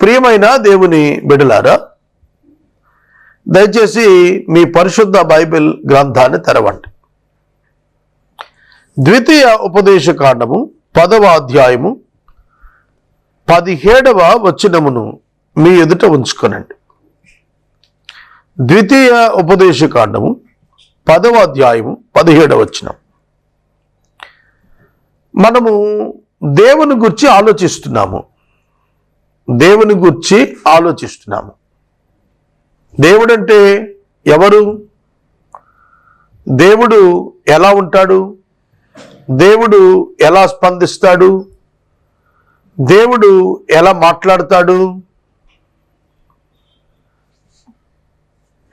ప్రియమైన దేవుని బిడలారా దయచేసి మీ పరిశుద్ధ బైబిల్ గ్రంథాన్ని తెరవండి. ద్వితీయ ఉపదేశ కాండము పదవ అధ్యాయము పదిహేడవ వచనమును మీ ఎదుట ఉంచుకొనండి. ద్వితీయ ఉపదేశ కాండము పదవ అధ్యాయము పదిహేడవ వచనం. మనము దేవుని గురించి ఆలోచిస్తున్నాము. దేవుని గురించి ఆలోచిస్తున్నాము. దేవుడంటే ఎవరు? దేవుడు ఎలా ఉంటాడు? దేవుడు ఎలా స్పందిస్తాడు? దేవుడు ఎలా మాట్లాడతాడు?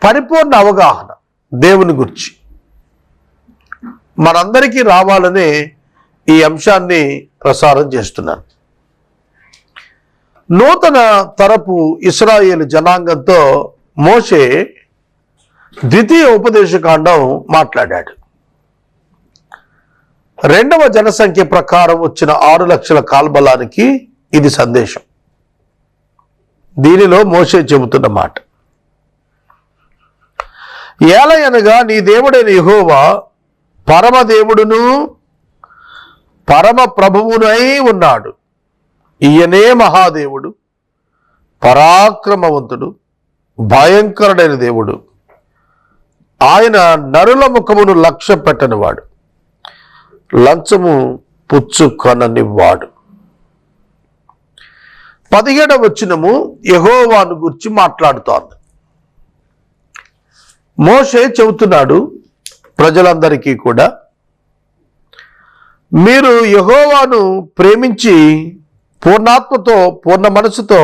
పరిపూర్ణ అవగాహన దేవుని గురించి. మనందరికీ రావాలనే ఈ అంశాన్ని ప్రసారం చేస్తున్నాను. నూతన తరపు ఇస్రాయేల్ జనాంగంతో మోషే ద్వితీయ ఉపదేశకాండం మాట్లాడాడు. రెండవ జనసంఖ్య ప్రకారం వచ్చిన ఆరు లక్షల కాల్బలానికి ఇది సందేశం. దీనిలో మోసే చెబుతున్న మాట. ఏలయనగా నీ దేవుడైన యహోవా పరమదేవుడును పరమ ప్రభువునై ఉన్నాడు. ఈయనే మహాదేవుడు పరాక్రమవంతుడు భయంకరుడైన దేవుడు. ఆయన నరుల ముఖమును లక్ష్య పెట్టనివాడు. లంచము పుచ్చుకొననివాడు పదిహేడవ వచ్చినము యహోవాను గురించి మాట్లాడుతోంది. మోషే చెబుతున్నాడు ప్రజలందరికీ కూడా మీరు యహోవాను ప్రేమించి పూర్ణాత్మతో పూర్ణ మనసుతో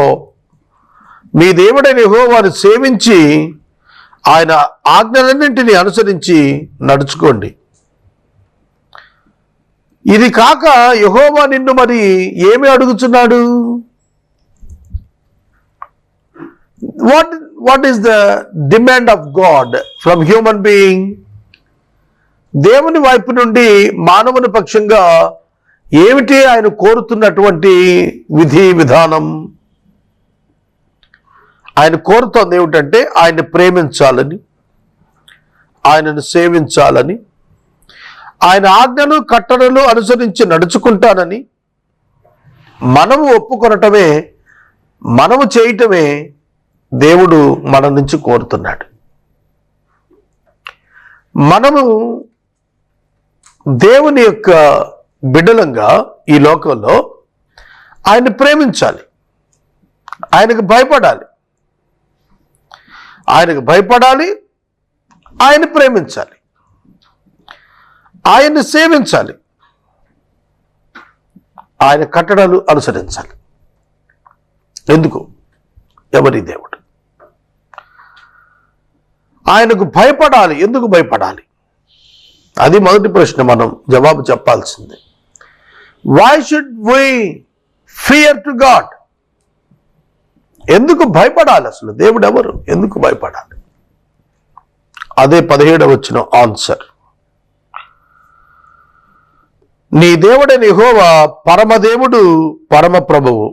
మీ దేవుడైన యహోవాను సేవించి ఆయన ఆజ్ఞలన్నింటినీ అనుసరించి నడుచుకోండి. ఇది కాక యహోవా నిన్ను మరి ఏమి అడుగుతున్నాడు what what is the demand of God from human being దేవుని వైపు నుండి మానవుని పక్షంగా ఏమిటి ఆయన కోరుతున్నటువంటి విధి విధానం? ఆయన కోరుతోంది ఏమిటంటే ఆయన్ని ప్రేమించాలని ఆయనను సేవించాలని ఆయన ఆజ్ఞలు కట్టడలు అనుసరించి నడుచుకుంటానని మనము ఒప్పుకొనటమే మనము చేయటమే దేవుడు మన నుంచి కోరుతున్నాడు. మనము దేవుని యొక్క బిడ్డలంగా ఈ లోకంలో ఆయన ప్రేమించాలి. ఆయనకు భయపడాలి. ఆయనకు భయపడాలి ఆయన ప్రేమించాలి. ఆయన్ని సేవించాలి. ఆయన కట్టడాలు అనుసరించాలి. ఎందుకు? ఎవరి దేవుడు? ఆయనకు భయపడాలి. ఎందుకు భయపడాలి? అది మొదటి ప్రశ్న మనం జవాబు చెప్పాల్సిందే. Why should we fear to God ఎందుకు భయపడాలి అసలు? దేవుడు ఎవరు ఎందుకు భయపడాలి? అదే పదిహేడవ వచ్చిన ఆన్సర్. నీ దేవుడని హోవా పరమదేవుడు పరమ ప్రభువు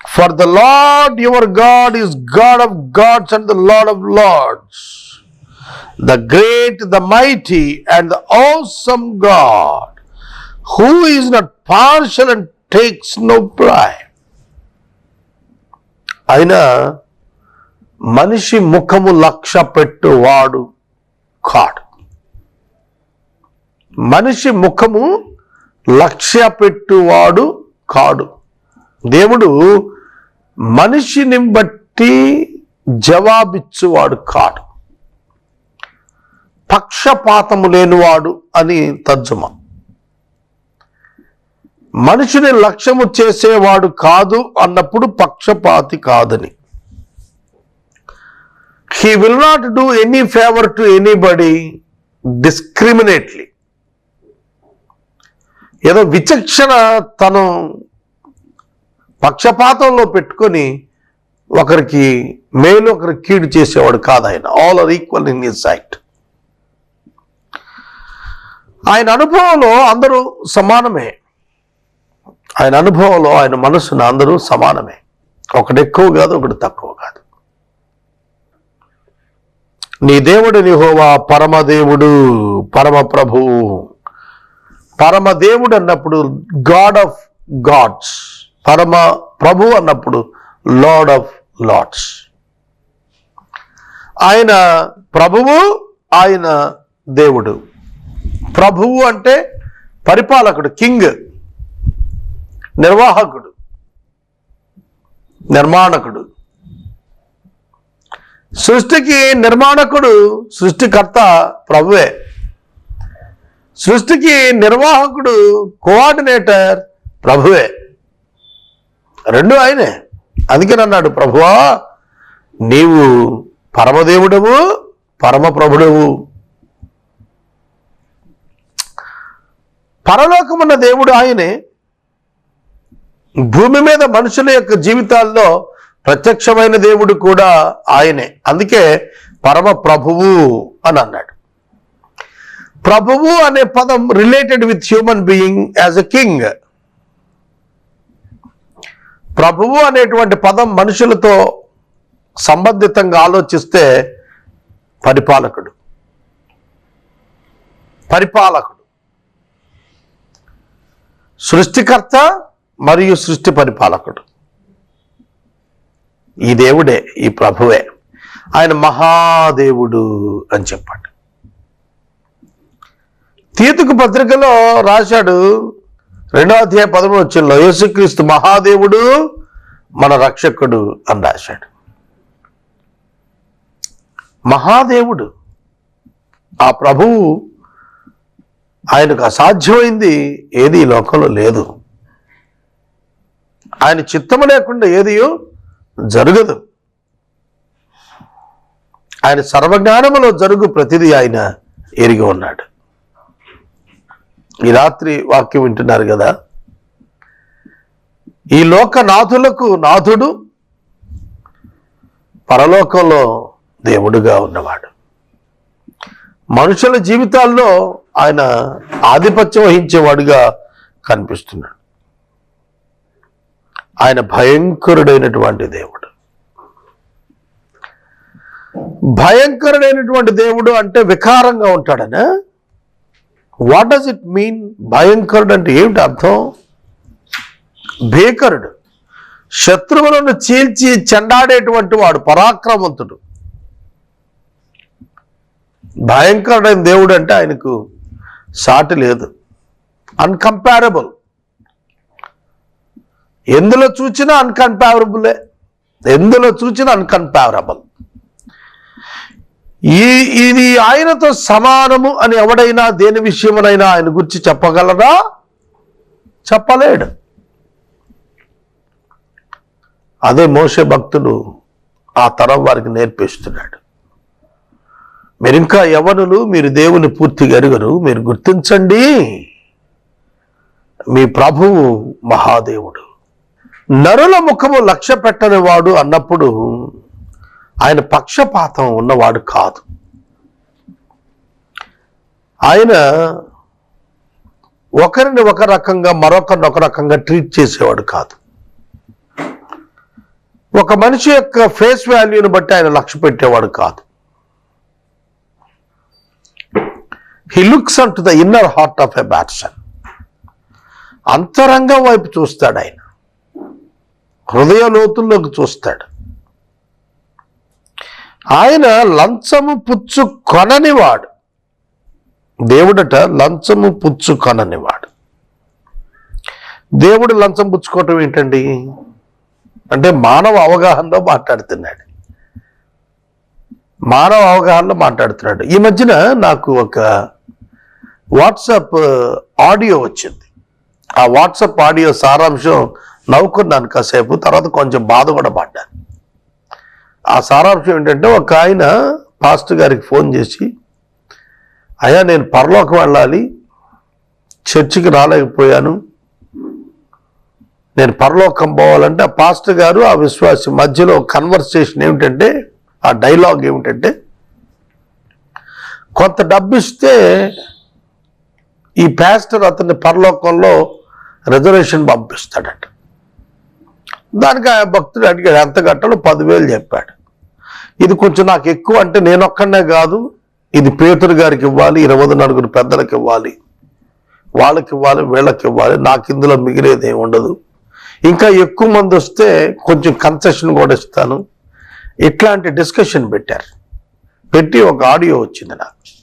for the Lord your God is God of gods and the Lord of lords the great the mighty and the awesome God who is not partial and takes no ploy ఆయన మనిషి ముఖము లక్ష పెట్టువాడు కాడు. మనిషి ముఖము లక్ష్య పెట్టువాడు కాడు. దేవుడు మనిషిని బట్టి జవాబిచ్చువాడు కాడు. పక్షపాతము లేనివాడు అని తర్జుమా. మనిషిని లక్ష్యము చేసేవాడు కాదు అన్నప్పుడు పక్షపాతి కాదని. He will not do any favour to anybody discriminately ఏదో విచక్షణ తను పక్షపాతంలో పెట్టుకొని ఒకరికి మేలు ఒకరికి కీడు చేసేవాడు కాదు ఆయన. All are equal in his sight ఆయన అనుభవంలో అందరూ సమానమే. ఆయన అనుభవంలో ఆయన మనసును అందరూ సమానమే. ఒకటి ఎక్కువ కాదు ఒకటి తక్కువ కాదు. నీ దేవుడు నిహోవా పరమదేవుడు పరమప్రభువు పరమదేవుడు అన్నప్పుడు గాడ్ ఆఫ్ గాడ్స్ పరమ ప్రభు అన్నప్పుడు లార్డ్ ఆఫ్ లార్డ్స్ ఆయన ప్రభువు ఆయన దేవుడు. ప్రభువు అంటే పరిపాలకుడు కింగ్ నిర్వాహకుడు నిర్మాణకుడు. సృష్టికి నిర్మాణకుడు సృష్టికర్త ప్రభువే. సృష్టికి నిర్వాహకుడు కోఆర్డినేటర్ ప్రభువే. రెండు ఆయనే. అందుకని అన్నాడు ప్రభువా నీవు పరమదేవుడవు పరమప్రభుడవు. పరలోకమున్న దేవుడు ఆయనే. భూమి మీద మనుషుల యొక్క జీవితాల్లో ప్రత్యక్షమైన దేవుడు కూడా ఆయనే. అందుకే పరమ ప్రభువు అని అన్నాడు. ప్రభువు అనే పదం related with human being as a king ప్రభువు అనేటువంటి పదం మనుషులతో సంబంధితంగా ఆలోచిస్తే పరిపాలకుడు. పరిపాలకుడు. సృష్టికర్త మరియు సృష్టి పరిపాలకుడు. ఈ దేవుడే ఈ ప్రభువే. ఆయన మహాదేవుడు అని చెప్పాడు. తీతుకు పత్రికలో రాశాడు రెండో అధ్యాయ పదమూడు వచ్చినలో యేసుక్రీస్తు మహాదేవుడు మన రక్షకుడు అని రాశాడు. మహాదేవుడు ఆ ప్రభువు ఆయనకు అసాధ్యమైంది ఏది ఈ లోకంలో లేదు. ఆయన చిత్తము లేకుండా ఏదియో జరగదు. ఆయన సర్వజ్ఞానములో జరుగు ప్రతిదీ ఆయన ఎరిగి ఉన్నాడు. ఈ రాత్రి వాక్యం వింటున్నారు కదా? ఈ లోక నాథులకు నాథుడు పరలోకంలో దేవుడుగా ఉన్నవాడు. మనుషుల జీవితాల్లో ఆయన ఆధిపత్యం వహించేవాడుగా కనిపిస్తున్నాడు. ఆయన భయంకరుడైనటువంటి దేవుడు. భయంకరుడైనటువంటి దేవుడు అంటే వికారంగా ఉంటాడనా? వాట్ డస్ ఇట్ మీన్ భయంకరుడు అంటే ఏమిటి అర్థం? భీకరుడు. శత్రువులను చీల్చి చెండాడేటువంటి వాడు పరాక్రమంతుడు. భయంకరుడైన దేవుడు అంటే ఆయనకు సాటి లేదు. అన్కంపారబుల్ ఎందులో చూసినా అన్కన్ఫేవరబులే ఎందులో చూసినా అన్కన్ఫేవరబుల్ ఈ ఇది ఆయనతో సమానము అని ఎవడైనా దేని విషయమునైనా ఆయన గురించి చెప్పగలరా చెప్పలేడు. అదే మోసే భక్తుడు ఆ తరం వారికి నేర్పిస్తున్నాడు. మీరు ఇంకా యవనులు మీరు దేవుని పూర్తిగా ఎరుగరు మీరు గుర్తించండి. మీ ప్రభువు మహాదేవుడు. నరుల ముఖము లక్ష్య పెట్టనివాడు అన్నప్పుడు ఆయన పక్షపాతం ఉన్నవాడు కాదు. ఆయన ఒకరిని ఒక రకంగా మరొకరిని ఒక రకంగా ట్రీట్ చేసేవాడు కాదు. ఒక మనిషి యొక్క ఫేస్ వాల్యూని బట్టి ఆయన లక్ష్య పెట్టేవాడు కాదు. He looks unto the inner heart of a person అంతరంగం వైపు చూస్తాడు ఆయన. హృదయ లోతుల్లోకి చూస్తాడు. ఆయన లంచము పుచ్చు కొననివాడు. దేవుడట లంచము పుచ్చు కొననివాడు. దేవుడు లంచం పుచ్చుకోవటం ఏంటండి? అంటే మానవ అవగాహనలో మాట్లాడుతున్నాడు. మానవ అవగాహనలో మాట్లాడుతున్నాడు. ఈ మధ్యన నాకు ఒక వాట్సాప్ ఆడియో వచ్చింది. ఆ వాట్సాప్ ఆడియో సారాంశం నవ్వుకున్నాను కాసేపు తర్వాత కొంచెం బాధ కూడా పడ్డాను ఆ సారాంశం ఏంటంటే ఒక ఆయన పాస్టర్ గారికి ఫోన్ చేసి అయ్యా నేను పరలోకం వెళ్ళాలి చర్చికి రాలేకపోయాను. నేను పరలోకం పోవాలంటే ఆ పాస్టర్ గారు ఆ విశ్వాసి మధ్యలో కన్వర్సేషన్ ఏమిటంటే ఆ డైలాగ్ ఏమిటంటే కొంత డబ్బు ఇస్తే ఈ పాస్టర్ అతన్ని పరలోకంలో రిజర్వేషన్ పంపిస్తాడట. దానికి ఆ భక్తుడు అడిగాడు ఎంత కట్టాలో పదివేలు చెప్పాడు. ఇది కొంచెం నాకు ఎక్కువ అంటే నేను ఒక్కడనే కాదు ఇది పేతురు గారికి ఇవ్వాలి ఇరవై నలుగురు పెద్దలకు ఇవ్వాలి వాళ్ళకి ఇవ్వాలి వీళ్ళకి ఇవ్వాలి నాకు ఇందులో మిగిలేది ఏమి ఉండదు. ఇంకా ఎక్కువ మంది వస్తే కొంచెం కన్సెషన్ కూడా ఇస్తాను. ఇట్లాంటి డిస్కషన్ పెట్టారు. పెట్టి ఒక ఆడియో వచ్చింది నాకు.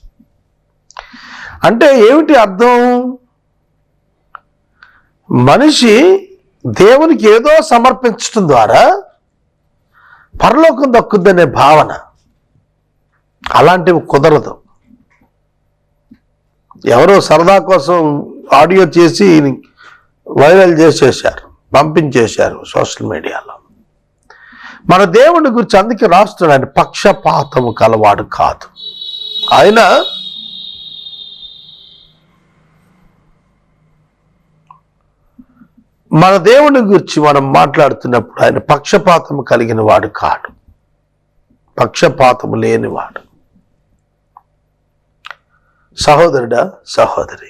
అంటే ఏమిటి అర్థం? మనిషి దేవునికి ఏదో సమర్పించడం ద్వారా పరలోకం దక్కుద్దనే భావన అలాంటివి కుదరదు. ఎవరో సరదా కోసం ఆడియో చేసి వైరల్ చేసేసారు పంపించేశారు సోషల్ మీడియాలో. మన దేవుని గురించి అందుకే రాస్తున్నాడు పక్షపాతము కలవాడు కాదు. ఆయన మన దేవుని గురించి మనం మాట్లాడుతున్నప్పుడు ఆయన పక్షపాతం కలిగిన వాడు కాడు. పక్షపాతము లేనివాడు సహోదరుడా సహోదరి.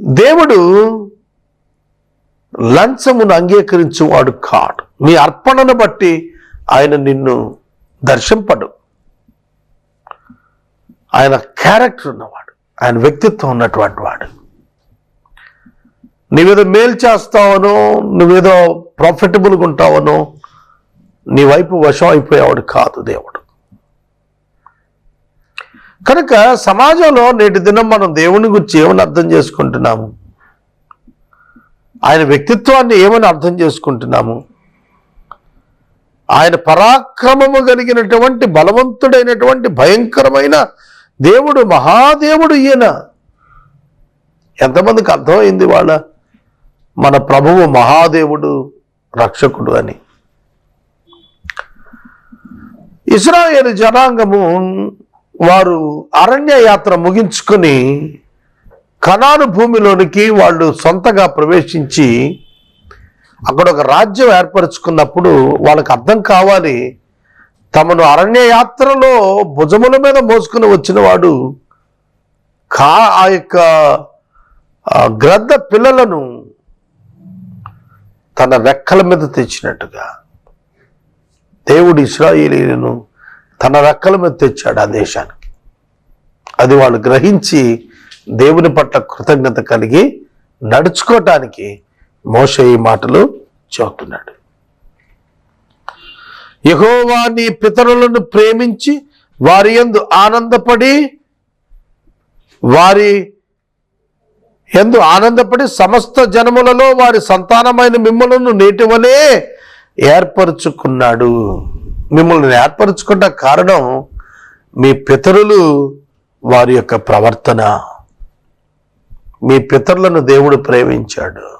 దేవుడు లంచమును అంగీకరించేవాడు కాడు. నీ అర్పణను బట్టి ఆయన నిన్ను దర్శింపడు. ఆయన క్యారెక్టర్ ఉన్నవాడు. ఆయన వ్యక్తిత్వం ఉన్నటువంటి వాడు. నీవేదో మేలు చేస్తావనో నువ్వేదో ప్రాఫిటబుల్గా ఉంటావనో నీ వైపు వశం అయిపోయేవాడు కాదు దేవుడు. కనుక సమాజంలో నేటి దినం మనం దేవుని గురించి ఏమని అర్థం చేసుకుంటున్నాము? ఆయన వ్యక్తిత్వాన్ని ఏమని అర్థం చేసుకుంటున్నాము? ఆయన పరాక్రమము కలిగినటువంటి బలవంతుడైనటువంటి భయంకరమైన దేవుడు మహాదేవుడు ఈయన. ఎంతమందికి అర్థమైంది వాళ్ళ మన ప్రభువు మహాదేవుడు రక్షకుడు అని. ఇస్రాయేల్ జనాంగము వారు అరణ్య యాత్ర ముగించుకొని కణాను భూమిలోనికి వాళ్ళు సొంతగా ప్రవేశించి అక్కడ ఒక రాజ్యం ఏర్పరచుకున్నప్పుడు వాళ్ళకి అర్థం కావాలి తమను అరణ్య యాత్రలో భుజముల మీద మోసుకుని వచ్చిన వాడు కా ఆ యొక్క గ్రద్ద పిల్లలను తన రెక్కల మీద తెచ్చినట్టుగా. దేవుడు ఇస్రాయేలీలను తన రెక్కల మీద తెచ్చాడు ఆ దేశానికి. అది వాళ్ళు గ్రహించి దేవుని పట్ల కృతజ్ఞత కలిగి నడుచుకోవటానికి మోస ఈ మాటలు చెబుతున్నాడు. యహోవా నీ పితరులను ప్రేమించి వారి యందు ఆనందపడి వారి ఎందు ఆనందపడి సమస్త జనములలో వారి సంతానమైన మిమ్మలను నేటి వలె ఏర్పరచుకున్నాడు. మిమ్మల్ని ఏర్పరచుకున్న కారణం మీ పితరులు వారి యొక్క ప్రవర్తన. మీ పితరులను దేవుడు ప్రేమించాడు.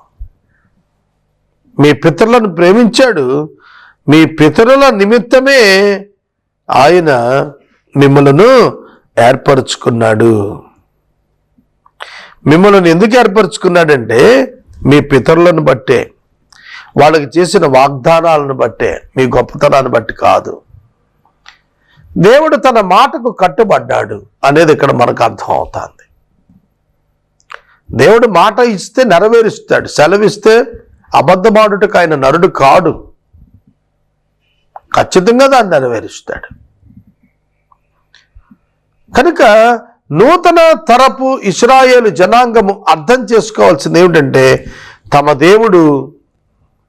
మీ పితరులను ప్రేమించాడు. మీ పితరుల నిమిత్తమే ఆయన మిమ్మలను ఏర్పరచుకున్నాడు. మిమ్మల్ని ఎందుకు ఏర్పరచుకున్నాడంటే మీ పితరులను బట్టే వాళ్ళకి చేసిన వాగ్దానాలను బట్టే మీ గొప్పతనాన్ని బట్టి కాదు. దేవుడు తన మాటకు కట్టుబడ్డాడు అనేది ఇక్కడ మనకు అర్థం అవుతుంది దేవుడు మాట ఇస్తే నెరవేరుస్తాడు సెలవిస్తే అబద్ధమాడుటకు ఆయన నరుడు కాడు. ఖచ్చితంగా దాన్ని నెరవేరుస్తాడు. కనుక నూతన తరపు ఇస్రాయేలు జనాంగము అర్థం చేసుకోవాల్సింది ఏమిటంటే తమ దేవుడు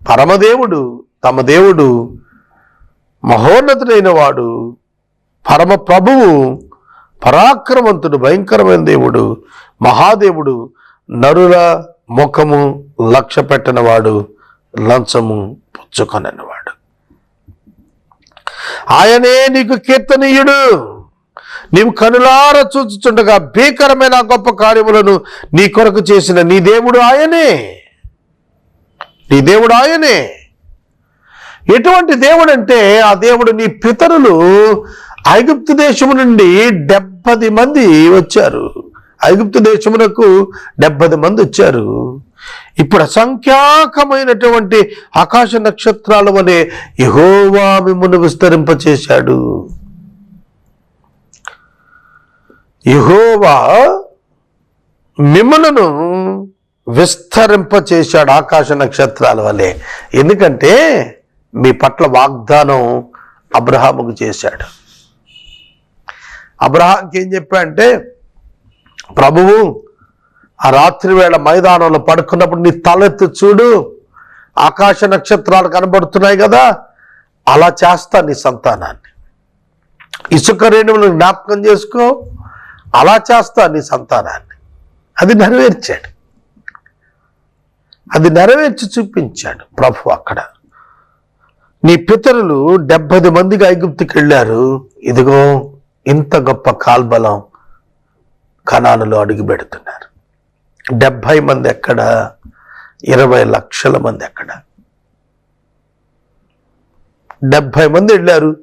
పరమదేవుడు తమ దేవుడు మహోన్నతుడైన వాడు పరమ ప్రభువు పరాక్రమంతుడు భయంకరమైన దేవుడు మహాదేవుడు నరుల ముఖము లక్ష్య పెట్టినవాడు లంచము పుచ్చుకొననివాడు. ఆయనే నీకు కీర్తనీయుడు. నీవు కనులార చూచుచుండగా భీకరమైన గొప్ప కార్యములను నీ కొరకు చేసిన నీ దేవుడు ఆయనే. నీ దేవుడు ఆయనే. ఎటువంటి దేవుడు అంటే ఆ దేవుడు నీ పితరులు ఐగుప్తు దేశము నుండి డెబ్బది మంది వచ్చారు. ఐగుప్తు దేశమునకు డెబ్బది మంది వచ్చారు. ఇప్పుడు అసంఖ్యాకమైనటువంటి ఆకాశ నక్షత్రాలు వలె యహోవా మిమ్మల్ని విస్తరింపచేశాడు. యహోవా మిమ్మలను విస్తరింప చేశాడు ఆకాశ నక్షత్రాల వలె. ఎందుకంటే మీ పట్ల వాగ్దానం అబ్రహాముకు చేశాడు. అబ్రహాంకి ఏం చెప్పాడంటే ప్రభువు ఆ రాత్రి వేళ మైదానంలో పడుకున్నప్పుడు నీ తలెత్తి చూడు. ఆకాశ నక్షత్రాలు కనబడుతున్నాయి కదా అలా చేస్తా నీ సంతానాన్ని. ఇసుక రేణువులు జ్ఞాపకం చేసుకో. అలా చేస్తా నీ సంతానాన్ని. అది నెరవేర్చాడు. అది నెరవేర్చి చూపించాడు ప్రభు అక్కడ. నీ పితరులు డెబ్బై మందిగా ఐగుప్తుకి వెళ్ళారు. ఇదిగో ఇంత గొప్ప కాల్బలం కణాలలో అడుగు పెడుతున్నారు. డెబ్భై మంది ఎక్కడ? ఇరవై లక్షల మంది ఎక్కడ? డెబ్భై మంది వెళ్ళారు.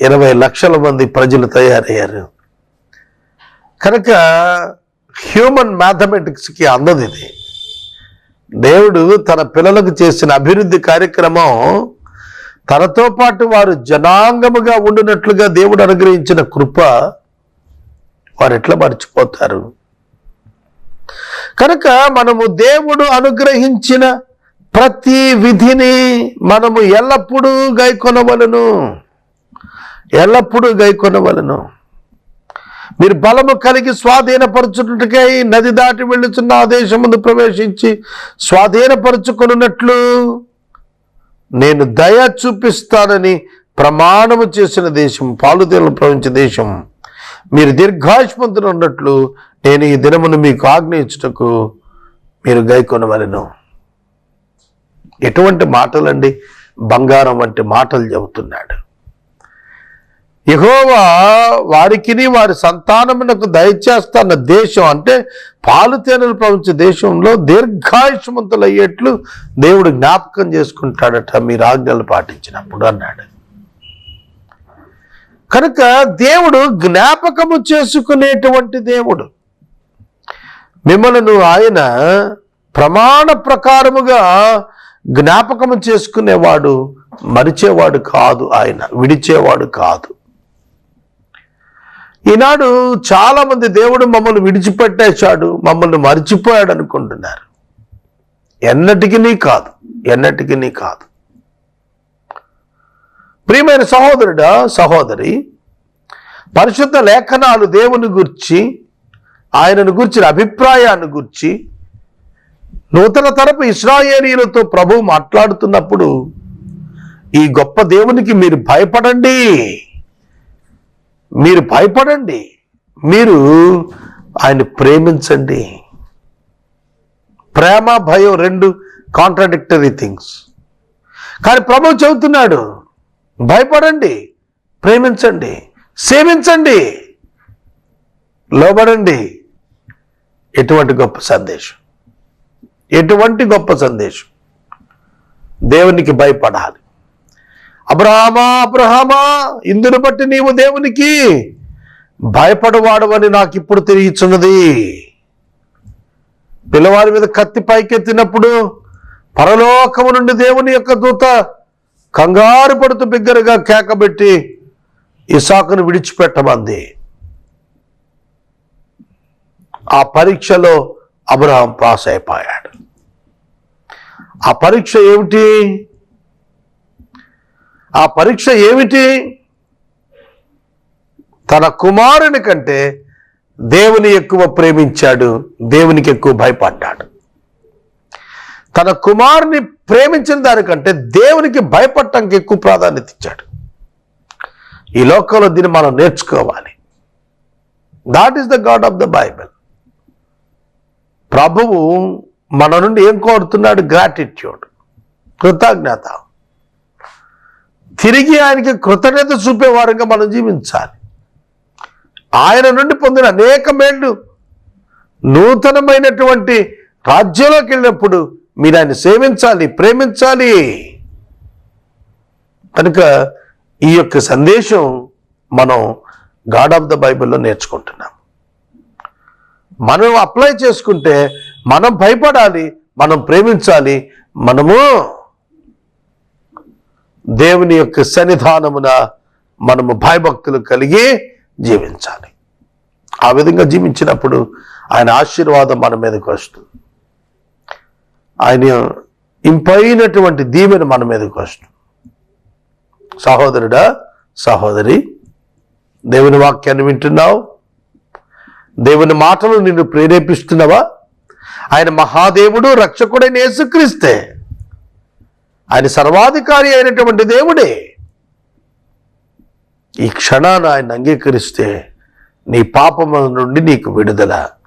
ఇరవై లక్షల మంది ప్రజలు తయారయ్యారు. కనుక హ్యూమన్ మ్యాథమెటిక్స్కి అందది ఇది. దేవుడు తన పిల్లలకు చేసిన అభివృద్ధి కార్యక్రమం తనతో పాటు వారు జనాంగముగా ఉండినట్లుగా దేవుడు అనుగ్రహించిన కృప వారు ఎట్లా మర్చిపోతారు? కనుక మనము దేవుడు అనుగ్రహించిన ప్రతి విధిని మనము ఎల్లప్పుడూ గైకొనవలను. ఎల్లప్పుడూ గైకొనవలను. మీరు బలము కలిగి స్వాధీనపరచుటకై నది దాటి వెళ్ళుచున్న ఆ దేశమును ప్రవేశించి స్వాధీనపరచుకున్నట్లు నేను దయ చూపిస్తానని ప్రమాణము చేసిన దేశం పాలుతీలను ప్రవహించిన దేశం. మీరు దీర్ఘాయుష్మంతులు ఉన్నట్లు నేను ఈ దినమును మీకు ఆజ్ఞయించుటకు మీరు గైకొనవలను. ఎటువంటి మాటలండి? బంగారం వంటి మాటలు చెబుతున్నాడు. యహోవా వారికిని వారి సంతానమునకు దయచేస్తున్న దేశం అంటే పాలు తేనెలు ప్రవహించే దేశంలో దీర్ఘాయుష్మంతులు అయ్యేట్లు దేవుడు జ్ఞాపకం చేసుకుంటాడట. మీరు ఆజ్ఞలు పాటించినప్పుడు అన్నాడు. కనుక దేవుడు జ్ఞాపకము చేసుకునేటువంటి దేవుడు. మిమ్మలను ఆయన ప్రమాణ ప్రకారముగా జ్ఞాపకము చేసుకునేవాడు మరిచేవాడు కాదు ఆయన విడిచేవాడు కాదు. ఈనాడు చాలా మంది దేవుడు మమ్మల్ని విడిచిపెట్టేశాడు మమ్మల్ని మర్చిపోయాడు అనుకుంటున్నారు. ఎన్నటికి నీ కాదు ఎన్నటికి నీ కాదు. ప్రియమైన సహోదరుడా సహోదరి పరిశుద్ధ లేఖనాలు దేవుని గుర్చి ఆయనను గుర్చిన అభిప్రాయాన్ని గుర్చి నూతన తరపు ఇస్రాయేలీలతో ప్రభు మాట్లాడుతున్నప్పుడు ఈ గొప్ప దేవునికి మీరు భయపడండి. మీరు భయపడండి. మీరు ఆయన ప్రేమించండి. ప్రేమ భయం రెండు కాంట్రాడిక్టరీ థింగ్స్ కానీ ప్రభు చెబుతున్నాడు భయపడండి ప్రేమించండి సేవించండి లోబడండి. ఎటువంటి గొప్ప సందేశం? ఎటువంటి గొప్ప సందేశం? దేవునికి భయపడాలి. అబ్రహమా అబ్రహమా ఇందును బట్టి నీవు దేవునికి భయపడవాడు అని నాకు ఇప్పుడు తెలియచున్నది. పిల్లవాడి మీద కత్తి పైకెత్తినప్పుడు పరలోకము నుండి దేవుని యొక్క దూత కంగారు పడుతూ బిగ్గరగా కేకబెట్టి ఇసాకును విడిచిపెట్టమంది. ఆ పరీక్షలో అబ్రహాం పాస్ అయిపోయాడు ఆ పరీక్ష ఏమిటి? ఆ పరీక్ష ఏమిటి? తన కుమారుని కంటే దేవుని ఎక్కువ ప్రేమించాడు దేవునికి ఎక్కువ భయపడ్డాడు. తన కుమారుని ప్రేమించిన దానికంటే దేవునికి భయపడటానికి ఎక్కువ ప్రాధాన్యత ఇచ్చాడు. ఈ లోకంలో దీన్ని మనం నేర్చుకోవాలి. That is the God of the Bible ప్రభువు మన నుండి ఏం కోరుతున్నాడు? గ్రాటిట్యూడ్ కృతజ్ఞత. తిరిగి ఆయనకి కృతజ్ఞత చూపేవారంగా మనం జీవించాలి. ఆయన నుండి పొందిన అనేక మేళ్ళు నూతనమైనటువంటి రాజ్యంలోకి వెళ్ళినప్పుడు మీరు ఆయన సేవించాలి ప్రేమించాలి. కనుక ఈ యొక్క సందేశం మనం గాడ్ ఆఫ్ ద బైబిల్లో నేర్చుకుంటున్నాం. మనం అప్లై చేసుకుంటే మనం భయపడాలి మనం ప్రేమించాలి మనము దేవుని యొక్క సన్నిధానమున మనము భయభక్తులు కలిగి జీవించాలి. ఆ విధంగా జీవించినప్పుడు ఆయన ఆశీర్వాదం మన మీదకి వస్తుంది. ఆయన ఇంపైనటువంటి దీవెన మన మీదకి వస్తుంది. సహోదరుడా సహోదరి దేవుని వాక్యాన్ని వింటున్నావు? దేవుని మాటలు నిన్ను ప్రేరేపిస్తున్నావా? ఆయన మహాదేవుడు రక్షకుడైన యేసుక్రీస్తే ఆయన సర్వాధికారి అయినటువంటి దేవుడే. ఈ క్షణాన ఆయన అంగీకరిస్తే నీ పాపముల నుండి నీకు విడుదల.